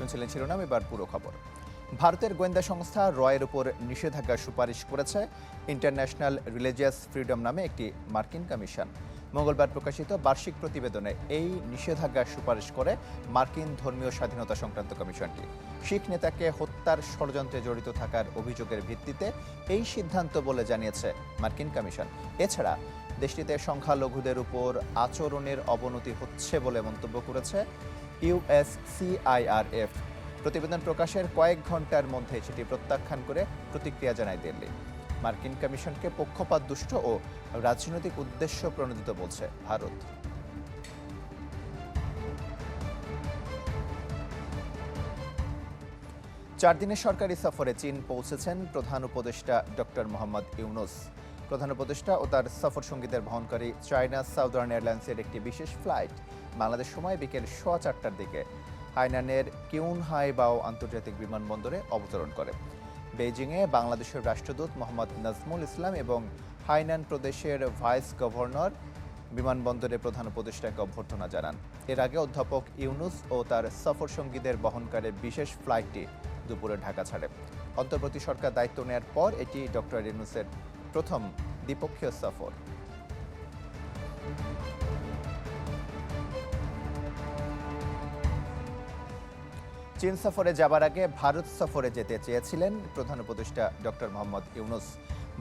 শুনছিলেন শিরোনাম, এবার পুরো খবর। ভারতের গোয়েন্দা সংস্থা রয়ের উপর নিষেধাজ্ঞার সুপারিশ করেছে ইন্টারন্যাশনাল রিলিজিয়াস ফ্রিডম নামে একটি মার্কিন কমিশন। মঙ্গলবার প্রকাশিত বার্ষিক প্রতিবেদনে এই নিষেধাজ্ঞার সুপারিশ করে মার্কিন ধর্মীয় স্বাধীনতা সংক্রান্ত কমিশনটি। শিখ নেতাকে হত্যার ষড়যন্ত্রে জড়িত থাকার অভিযোগের ভিত্তিতে এই সিদ্ধান্ত বলে জানিয়েছে মার্কিন কমিশন। এছাড়া, দেশটিতে সংখ্যালঘুদের উপর আচরণের অবনতি হচ্ছে বলে মন্তব্য করেছে ইউএসসিআইআরএফ। প্রতিবেদন প্রকাশের কয়েক ঘণ্টার মধ্যে সেটি প্রত্যাখ্যান করে প্রতিক্রিয়া জানায় দিল্লি। মার্কিন কমিশনকে পক্ষপাত দুষ্ট ও রাজনৈতিক উদ্দেশ্য প্রণোদিত বলছে ভারত। চার দিনের সরকারি সফরে চীন পৌঁছেছেন প্রধান উপদেষ্টা ডক্টর মোহাম্মদ ইউনুস। প্রধান উপদেষ্টা ও তার সফর সঙ্গীদের বহনকারী চায়না সাউদার্ন এয়ারলাইন্সের একটি বিশেষ ফ্লাইট বাংলাদেশ সময় বিকেল সোয়া চারটার দিকে হাইনানের কিউনহাই বাও আন্তর্জাতিক বিমানবন্দরে অবতরণ করে। বেইজিংয়ে বাংলাদেশের রাষ্ট্রদূত মোহাম্মদ নাজমুল ইসলাম এবং হাইনান প্রদেশের ভাইস গভর্নর, বিমানবন্দরে প্রধান উপদেষ্টাকে অভ্যর্থনা জানান। এর আগে অধ্যাপক ইউনুস ও তার সফর সঙ্গীদের বহনকারী বিশেষ ফ্লাইটটি দুপুরে ঢাকা ছাড়ে। অন্তর্বর্তী সরকার দায়িত্ব নেয়ার পর এটি ডক্টর ইউনুসের প্রথম দ্বিপক্ষীয় সফর। চীন সফরে যাবার আগে ভারত সফরে যেতে চেয়েছিলেন প্রধান উপদেষ্টা ডক্টর মোহাম্মদ ইউনুস।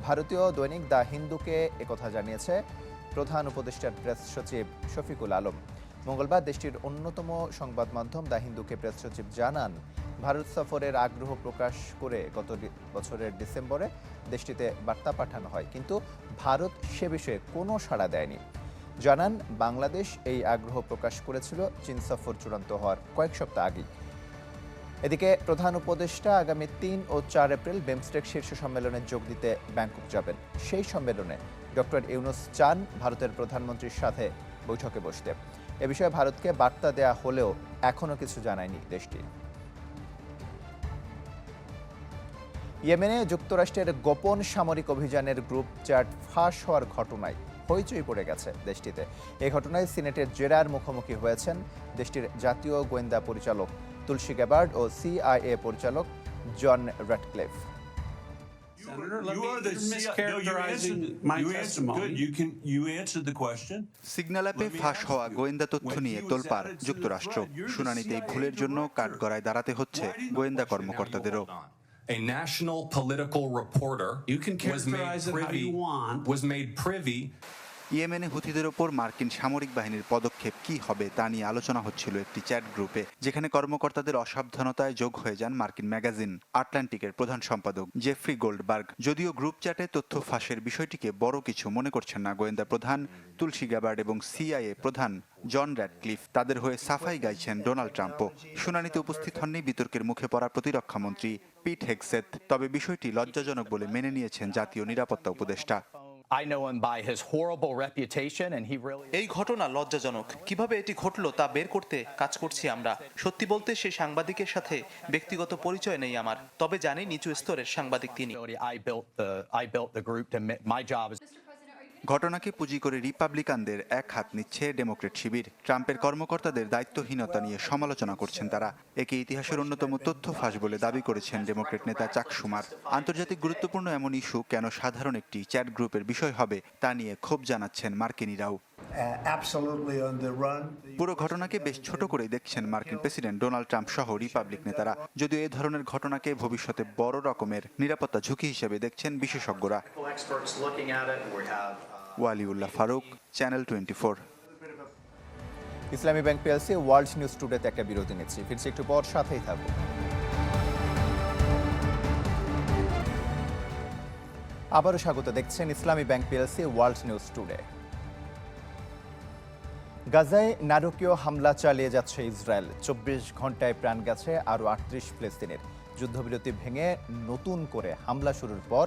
ভারতীয় দৈনিক দ্য হিন্দুকে একথা জানিয়েছে প্রধান উপদেষ্টার প্রেস সচিব শফিকুল আলম। মঙ্গলবার দেশটির অন্যতম সংবাদ মাধ্যম দ্য হিন্দুকে প্রেস সচিব জানান, ভারত সফরের আগ্রহ প্রকাশ করে গত বছরের ডিসেম্বরে দেশটিতে বার্তা পাঠানো হয়, কিন্তু ভারত সে বিষয়ে কোনো সাড়া দেয়নি। জানান, বাংলাদেশ এই আগ্রহ প্রকাশ করেছিল চীন সফর চূড়ান্ত হওয়ার কয়েক সপ্তাহ আগেই। এদিকে প্রধান উপদেষ্টা আগামী তিন ও চার এপ্রিল বেমস্টেক শীর্ষ সম্মেলনে যোগ দিতে ব্যাংকক যাবেন। সেই সম্মেলনে ডক্টর ইউনুস চান ভারতের প্রধানমন্ত্রীর সাথে বৈঠকে বসতে। এ বিষয়ে ভারতকে বার্তা দেয়া হলেও এখনও কিছু জানায়নি দেশটি। ইয়েমেনে যুক্তরাষ্ট্রের গোপন সামরিক অভিযানের গ্রুপ চ্যাট ফাঁস হওয়ার ঘটনায় হইচই পড়ে গেছে দেশটিতে। এই ঘটনায় সিনেটের জেরার মুখোমুখি হয়েছেন দেশটির জাতীয় গোয়েন্দা পরিচালক তুলসী গ্যাবার্ড ও সিআইএ পরিচালক জন র্যাটক্লেফ. সিগন্যাল অ্যাপে ফাঁস হওয়া গোয়েন্দা তথ্য নিয়ে তোলপাড় যুক্তরাষ্ট্র শুনানিতে ভুলের জন্য কাঠগড়ায় দাঁড়াতে হচ্ছে গোয়েন্দা কর্মকর্তাদেরও a national political reporter You can was made privy was made privy ইয়েমেনে হুথিদের ওপর মার্কিন সামরিক বাহিনীর পদক্ষেপ কি হবে তা নিয়ে আলোচনা হচ্ছিল একটি চ্যাট গ্রুপে, যেখানে কর্মকর্তাদের অসাবধানতায় যোগ হয়ে যান মার্কিন ম্যাগাজিন আটলান্টিকের প্রধান সম্পাদক জেফ্রি গোল্ডবার্গ। যদিও গ্রুপ চ্যাটে তথ্য ফাঁসের বিষয়টিকে বড় কিছু মনে করছেন না গোয়েন্দা প্রধান তুলসী গ্যাবার্ড এবং সিআইএ প্রধান জন র্যাডক্লিফ। তাদের হয়ে সাফাই গাইছেন ডোনাল্ড ট্রাম্পও। শুনানিতে উপস্থিত হননি বিতর্কের মুখে পড়া প্রতিরক্ষামন্ত্রী পিট হেগসেথ। তবে বিষয়টি লজ্জাজনক বলে মেনে নিয়েছেন জাতীয় নিরাপত্তা উপদেষ্টা। I know him by his horrible reputation, and he really. এই ঘটনা লজ্জাজনক। কীভাবে এটি ঘটলো তা বের করতে কাজ করছি আমরা। সত্যি বলতে সেই সাংবাদিকের সাথে ব্যক্তিগত পরিচয় নেই আমার। তবে জানি নিচু স্তরের সাংবাদিক তিনি। I built the I built the group to my job is ঘটনাকে পুঁজি করে রিপাবলিকানদের এক হাত নিচ্ছে ডেমোক্রেট শিবির। ট্রাম্পের কর্মকর্তাদের দায়িত্বহীনতা নিয়ে সমালোচনা করছেন তারা। একে ইতিহাসের অন্যতম তথ্য ফাঁস বলে দাবি করেছেন ডেমোক্রেট নেতা চাকসুমার আন্তর্জাতিক গুরুত্বপূর্ণ এমন ইস্যু কেন সাধারণ একটি চ্যাট গ্রুপের বিষয় হবে তা নিয়ে ক্ষোভ জানাচ্ছেন মার্কিনিরাও। Uh, absolutely on the run. পুরো ঘটনাকে বেশ ছোট করেই দেখছেন মার্কিন প্রেসিডেন্ট ডোনাল্ড ট্রাম্প সহ রিপাবলিক নেতারা। যদিও এই ধরনের ঘটনাকে ভবিষ্যতে বড় রকমের নিরাপত্তা ঝুঁকি হিসেবে দেখছেন বিশেষজ্ঞরা. Waliullah Faruk channel twenty Islami bank PLC world news টুডেতে একটা বিরতি নিচ্ছি। ফিরছি একটু পর সাথেই থাকব আবারও স্বাগত দেখছেন Islami bank PLC world news today. গাজায় নারকীয় হামলা চালিয়ে যাচ্ছে ইসরায়েল। চব্বিশ ঘন্টায় প্রাণ গেছে আরও আটত্রিশ ফিলিস্তিনের। যুদ্ধবিরতি ভেঙে নতুন করে হামলা শুরুর পর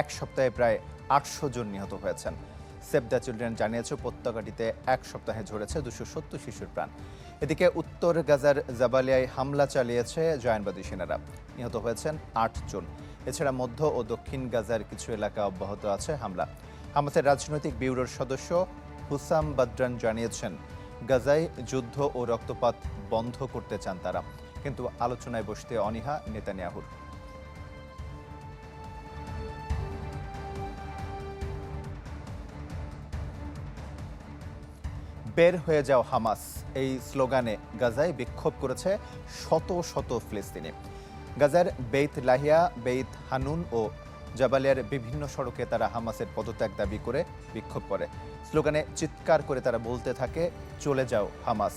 এক সপ্তাহে প্রায় আটশো জন নিহত হয়েছেন। সেভ দ্য চিলড্রেন জানিয়েছে উপত্যকাটিতে এক সপ্তাহে ঝরেছে দুশো সত্তর শিশুর প্রাণ। এদিকে উত্তর গাজার জাবালিয়ায় হামলা চালিয়েছে জয়ানবাদী সেনারা। নিহত হয়েছেন আট জন। এছাড়া মধ্য ও দক্ষিণ গাজার কিছু এলাকা অব্যাহত আছে হামলা। হামাসের রাজনৈতিক ব্যুরোর সদস্য হুসাম বাদ্রান জানিয়েছেন, গাজায় যুদ্ধ ও রক্তপাত বন্ধ করতে চান তারা। কিন্তু আলোচনায় বসতে অনীহা নেতানিয়াহুর। বের হয়ে যাও হামাস, এই স্লোগানে গাজায় বিক্ষোভ করেছে শত শত ফিলিস্তিনি। গাজার বেইত লাহিয়া, বেইত হানুন ও জাবালিয়ার বিভিন্ন সড়কে তারা হামাসের পদত্যাগ দাবি করে বিক্ষোভ করে। স্লোগানে চিৎকার করে তারা বলতে থাকে, চলে যাও হামাস।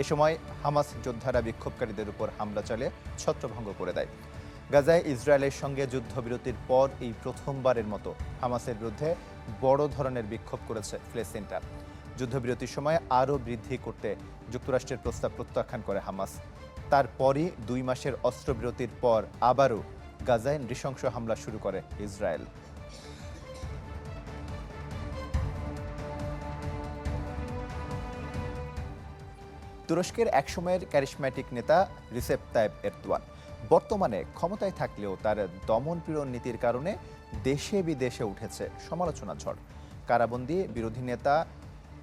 এ সময় হামাস যোদ্ধারা বিক্ষোভকারীদের উপর হামলা চালিয়ে ছত্রভঙ্গ করে দেয়। গাজায় ইসরায়েলের সঙ্গে যুদ্ধবিরতির পর এই প্রথমবারের মতো হামাসের বিরুদ্ধে বড় ধরনের বিক্ষোভ করেছে ফিলিস্তিনটা যুদ্ধবিরতির সময় আরও বৃদ্ধি করতে যুক্তরাষ্ট্রের প্রস্তাব প্রত্যাখ্যান করে হামাস। তারপরই দুই মাসের অস্ত্রবিরতির পর আবারও গাজায় নৃশংস হামলা শুরু করে ইসরায়েল। তুরস্কের একসময়ের ক্যারিশম্যাটিক নেতা রিসেপ তাইব এরদোয়ান, বর্তমানে ক্ষমতায় থাকলেও তার দমনপীড়ন নীতির কারণে দেশে বিদেশে উঠেছে সমালোচনা ঝড়। কারাবন্দি বিরোধী নেতা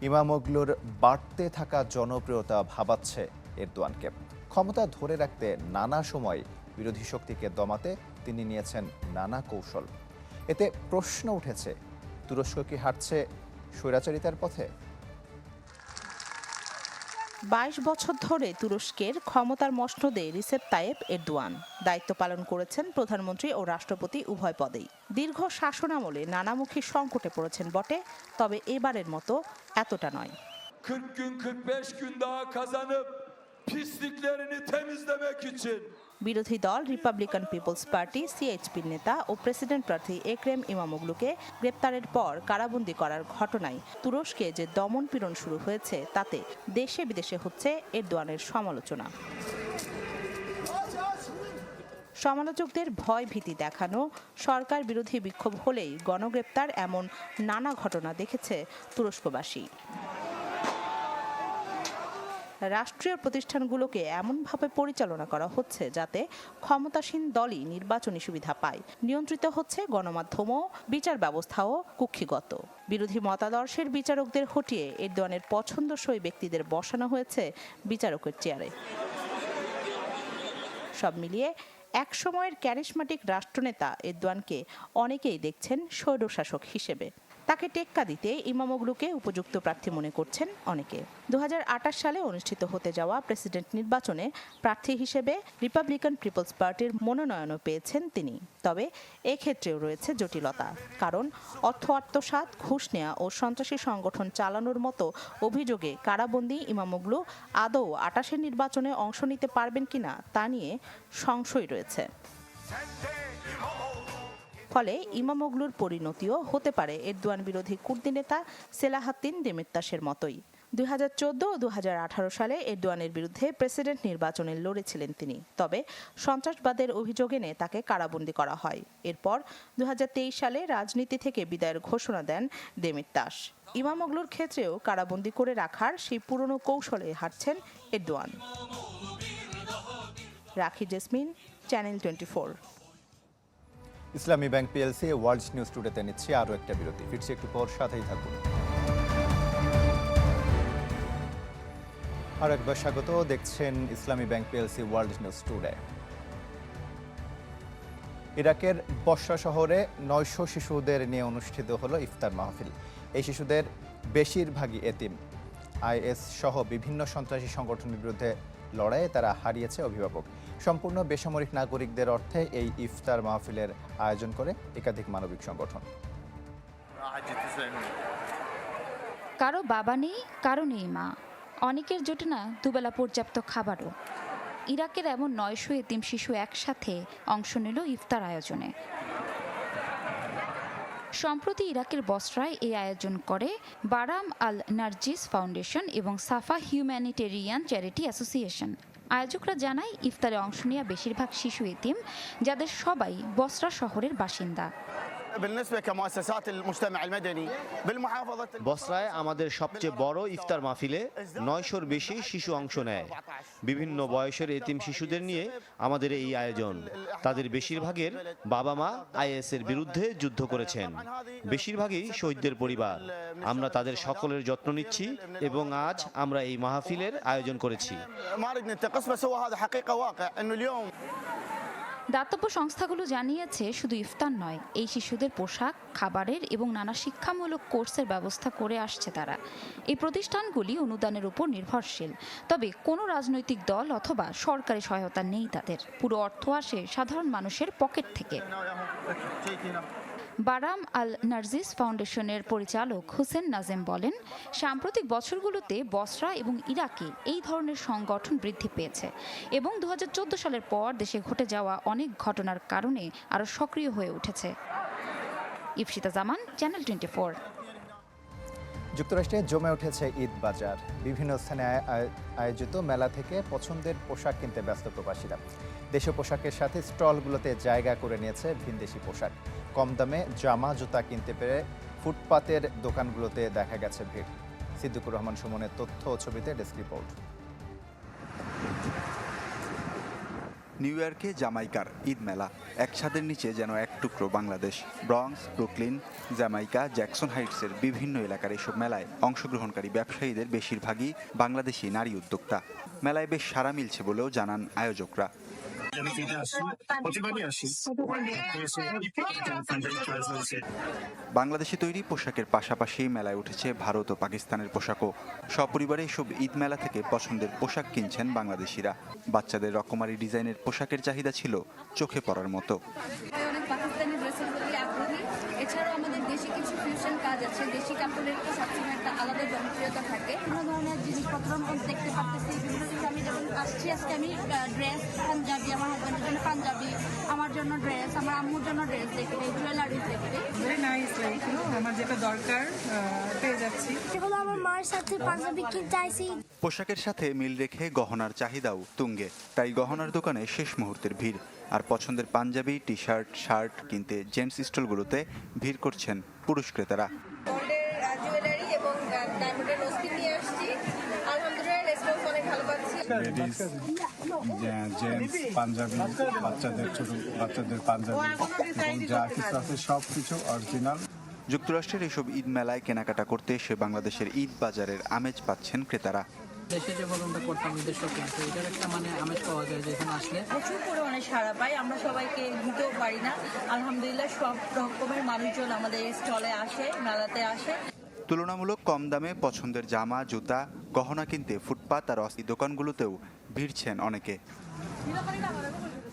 ইমামোগলুর বাড়তে থাকা জনপ্রিয়তা ভাবাচ্ছে এরদোয়ানকে। ক্ষমতা ধরে রাখতে নানা সময় বিরোধী শক্তিকে দমাতে তিনি নিয়েছেন নানা কৌশল। এতে প্রশ্ন উঠেছে তুরস্ক কি হাঁটছে স্বৈরাচারিতার পথে? বাইশ বছর ধরে তুরস্কের ক্ষমতার মসনদে রিসেপ তায়েব এরদোয়ান দায়িত্ব পালন করেছেন প্রধানমন্ত্রী ও রাষ্ট্রপতি উভয় পদেই। দীর্ঘ শাসনামলে নানামুখী সংকটে পড়েছেন বটে তবে এবারের মতো এতটা নয়। Gün 45 gün daha kazanıp pisliklerini temizlemek için বিরোধী দল রিপাবলিকান পিপলস পার্টি সিএইচপির নেতা ও প্রেসিডেন্ট প্রার্থী একরেম ইমামোগলুকে গ্রেপ্তারের পর কারাবন্দি করার ঘটনায় তুরস্কে যে দমন পীড়ন শুরু হয়েছে, তাতে দেশে বিদেশে হচ্ছে এরদোয়ানের সমালোচনা। সমালোচকদের ভয় ভীতি দেখানো, সরকার বিরোধী বিক্ষোভ হলেই গণগ্রেপ্তার এমন নানা ঘটনা দেখেছে তুরস্কবাসী। রাষ্ট্রীয় প্রতিষ্ঠানগুলোকে এমনভাবে পরিচালনা করা হচ্ছে যাতে ক্ষমতাসীন দলই নির্বাচনী সুবিধা পায়। নিয়ন্ত্রিত হচ্ছে গণমাধ্যমও বিচার ব্যবস্থাও কুক্ষিগত। বিরোধী মতাদর্শের বিচারকদের হটিয়ে এরদোয়ানের পছন্দসই ব্যক্তিদের বসানো হয়েছে বিচারকের চেয়ারে। সব মিলিয়ে এক সময়ের ক্যারিশমাটিক রাষ্ট্রনেতা এরদোয়ানকে অনেকেই দেখছেন স্বৈরশাসক হিসেবে। তাকে টেক্কা দিতে ইমামোগলুকে উপযুক্ত প্রার্থী মনে করছেন অনেকে। দু হাজার আটাশ সালে অনুষ্ঠিত হতে যাওয়া প্রেসিডেন্ট নির্বাচনে প্রার্থী হিসেবে রিপাবলিকান পিপলস পার্টির মনোনয়নও পেয়েছেন তিনি। তবে এক্ষেত্রেও রয়েছে জটিলতা, কারণ অর্থ আত্মসাৎ ঘুষ নেওয়া ও সন্ত্রাসী সংগঠন চালানোর মতো অভিযোগে কারাবন্দী ইমামোগলু আদৌ আটাশের নির্বাচনে অংশ নিতে পারবেন কিনা তা নিয়ে সংশয় রয়েছে। ফলে ইমামোগলুর পরিণতিও হতে পারে। এরদোয়ান বিরোধী কুর্দি নেতা সেলাহাদ্দিন দেমিত্তাসের মতোই। দুই হাজার চোদ্দ ও দু সালে এরদোয়ানের বিরুদ্ধে প্রেসিডেন্ট নির্বাচনে লড়েছিলেন তিনি। তবে সন্ত্রাসবাদের অভিযোগ এনে তাকে কারাবন্দী করা হয়। এরপর দু হাজার তেইশ সালে রাজনীতি থেকে বিদায়ের ঘোষণা দেন দেমিত্তাস। ইমামগলুর ক্ষেত্রেও কারাবন্দী করে রাখার সেই পুরনো কৌশলে হাঁটছেন Erdogan. Rakhi Jesmin, channel twenty Islami bank PLC world news টুডেতে নিচ্ছে আরও একটা বিরতি। ফিরছি একটু পর, সাথেই থাকুন। আর একবার স্বাগত, দেখছেন Islami bank PLC world news today. ইরাকের বর্ষা শহরে নয়শো শিশুদের নিয়ে অনুষ্ঠিত হলো ইফতার মাহফিল। এই শিশুদের বেশিরভাগই এতিম। আইএস সহ বিভিন্ন সন্ত্রাসী সংগঠনের বিরুদ্ধে লড়াইয়ে তারা হারিয়েছে অভিভাবক। সম্পূর্ণ বেসামরিক নাগরিকদের অর্থে এই ইফতার মাহফিলের আয়োজন করে একাধিক মানবিক সংগঠন। কারও বাবা নেই, কারও নেই মা। অনেকের জোটে না দুবেলা পর্যাপ্ত খাবারও। ইরাকের এমন নয়শো এতিম শিশু একসাথে অংশ নিল ইফতার আয়োজনে। সম্প্রতি ইরাকের বসরায় এই আয়োজন করে বারাম আল নার্জিস ফাউন্ডেশন এবং সাফা হিউম্যানিটেরিয়ান চ্যারিটি অ্যাসোসিয়েশন। আয়োজকরা জানায়, ইফতারে অংশ নেওয়া বেশিরভাগ শিশু এতিম, যাদের সবাই বসরা শহরের বাসিন্দা। بالنسبة كمؤسسات المجتمع المدني بالمحافظة বসরায় আমাদের সবচেয়ে বড় ইফতার মাহফিলে নয়শোর বেশি শিশু অংশ নেয় বিভিন্ন বয়সের এতিম শিশুদের নিয়ে আমাদের এই আয়োজন তাদের বেশিরভাগের বাবা মা আইএস এর বিরুদ্ধে যুদ্ধ করেছেন বেশিরভাগই শহীদদের পরিবার আমরা তাদের সকলের যত্ন নিচ্ছি এবং আজ আমরা এই মাহফিলের আয়োজন করেছি দাতব্য সংস্থাগুলো জানিয়েছে, শুধু ইফতার নয়, এই শিশুদের পোশাক, খাবারের এবং নানা শিক্ষামূলক কোর্সের ব্যবস্থা করে আসছে তারা। এই প্রতিষ্ঠানগুলি অনুদানের উপর নির্ভরশীল। তবে কোনো রাজনৈতিক দল অথবা সরকারি সহায়তা নেই তাদের। পুরো অর্থ আসে সাধারণ মানুষের পকেট থেকে। বারাম আল নার্জিস ফাউন্ডেশনের পরিচালক হুসেন নাজেম বলেন, সাম্প্রতিক বছরগুলোতে বসরা এবং ইরাকে এই ধরনের সংগঠন বৃদ্ধি পেয়েছে এবং দু হাজার চোদ্দ সালের পর দেশে ঘটে যাওয়া অনেক ঘটনার কারণে আরও সক্রিয় হয়ে উঠেছে। Ifsita Zaman, channel twenty four. যুক্তরাষ্ট্রে জমে উঠেছে ঈদ বাজার। বিভিন্ন স্থানে আয়- আয়- আয়োজিত মেলা থেকে পছন্দের পোশাক কিনতে ব্যস্ত প্রবাসীরা। দেশীয় পোশাকের সাথে স্টলগুলোতে জায়গা করে নিয়েছে ভিনদেশি পোশাক। কম দামে জামা, জুতা কিনতে পেরে ফুটপাতের দোকানগুলোতে দেখা গেছে ভিড়। সিদ্দিকুর রহমান সুমনের তথ্য ও ছবিতে ডেস্ক রিপোর্ট। নিউ ইয়র্কে জামাইকার ঈদ মেলা এক ছাদের নিচে যেন এক টুকরো Bangladesh. Bronx Brooklyn Jamaica Jackson হাইটসের বিভিন্ন এলাকার এসব মেলায় অংশগ্রহণকারী ব্যবসায়ীদের বেশিরভাগই বাংলাদেশি নারী উদ্যোক্তা। মেলায় বেশ সারা মিলছে বলেও জানান আয়োজকরা। বাংলাদেশে তৈরি পোশাকের পাশাপাশি মেলায় উঠেছে ভারত ও পাকিস্তানের পোশাকও। সপরিবারে এসব ঈদ মেলা থেকে পছন্দের পোশাক কিনছেন বাংলাদেশিরা। বাচ্চাদের রকমারি ডিজাইনের পোশাকের চাহিদা ছিল চোখে পড়ার মতো অনেক পাকিস্তানি ড্রেসের প্রতি আগ্রহী এছাড়াও আমাদের দেশি কিছু আছে দেশি কাপড়ের তো সবসময় একটা আলাদা জনপ্রিয়তা থাকে। বিভিন্ন ধরনের জিনিসপত্র দেখতে পারতেছি বিভিন্ন কিছু আমি যেমন আসছি আজকে আমি ড্রেস পাঞ্জাবি আমার হাজব্যান্ডের জন্য পাঞ্জাবি আমার জন্য ড্রেস আমার আম্মুর জন্য ড্রেস দেখতে জুয়েলারিজ দেখতে ভেরি নাইস লাইক আমার যেটা দরকার পেয়ে যাচ্ছি। এগুলো আমার মার সাথে পাঞ্জাবি কিনতে আইসি পোশাকের সাথে মিল রেখে গহনার চাহিদাও তুঙ্গে। তাই গহনার দোকানে শেষ মুহূর্তের ভিড়। আর পছন্দের পাঞ্জাবি টি শার্ট শার্ট কিনতে জেন্টস স্টলগুলোতে ভিড় করছেন পুরুষ ক্রেতারা। জুয়েলারি ডায়মন্ডের রোস্টি নিয়ে আসছি। আলহামদুলিল্লাহ রেসপন্স অনেক ভালো পাচ্ছি। লেডিস জেন্টস পাঞ্জাবি বাচ্চাদের ছোট বাচ্চাদের পাঞ্জাবি যা কিছু আছে সব কিছু অরিজিনাল যুক্তরাষ্ট্রের এসব ঈদ মেলায় কেনাকাটা করতে এসে বাংলাদেশের ঈদ বাজারের আমেজ পাচ্ছেন ক্রেতারা। দেশে যে বলনটা করতাম নিজস্ব কিন্তু এটার একটা মানে আমেজ পাওয়া যায় যেখানে আসলে। প্রচুর পরিমাণে সাড়া পাই আমরা সবাইকে পারি না। আলহামদুলিল্লাহ সব রকমের মানুষজন আমাদের স্টলে আসে মেলাতে আসে। তুলনামূলক কম দামে পছন্দের জামা, জুতা, গহনা কিনতে ফুটপাত আর অস্থি দোকানগুলোতেও ভিড়ছেন অনেকে।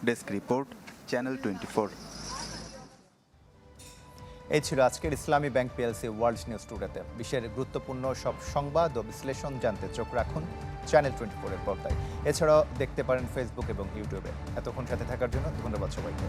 ডেস্ক রিপোর্ট, চ্যানেল টোয়েন্টি এই ছিল আজকের Islami bank PLC world news টুডেতে। বিশ্বের গুরুত্বপূর্ণ সব সংবাদ ও বিশ্লেষণ জানতে চোখ রাখুন চ্যানেল টোয়েন্টি ফোরের পর্দায়। এছাড়াও দেখতে পারেন ফেসবুক এবং ইউটিউবে এতক্ষণ সাথে থাকার জন্য ধন্যবাদ সবাইকে।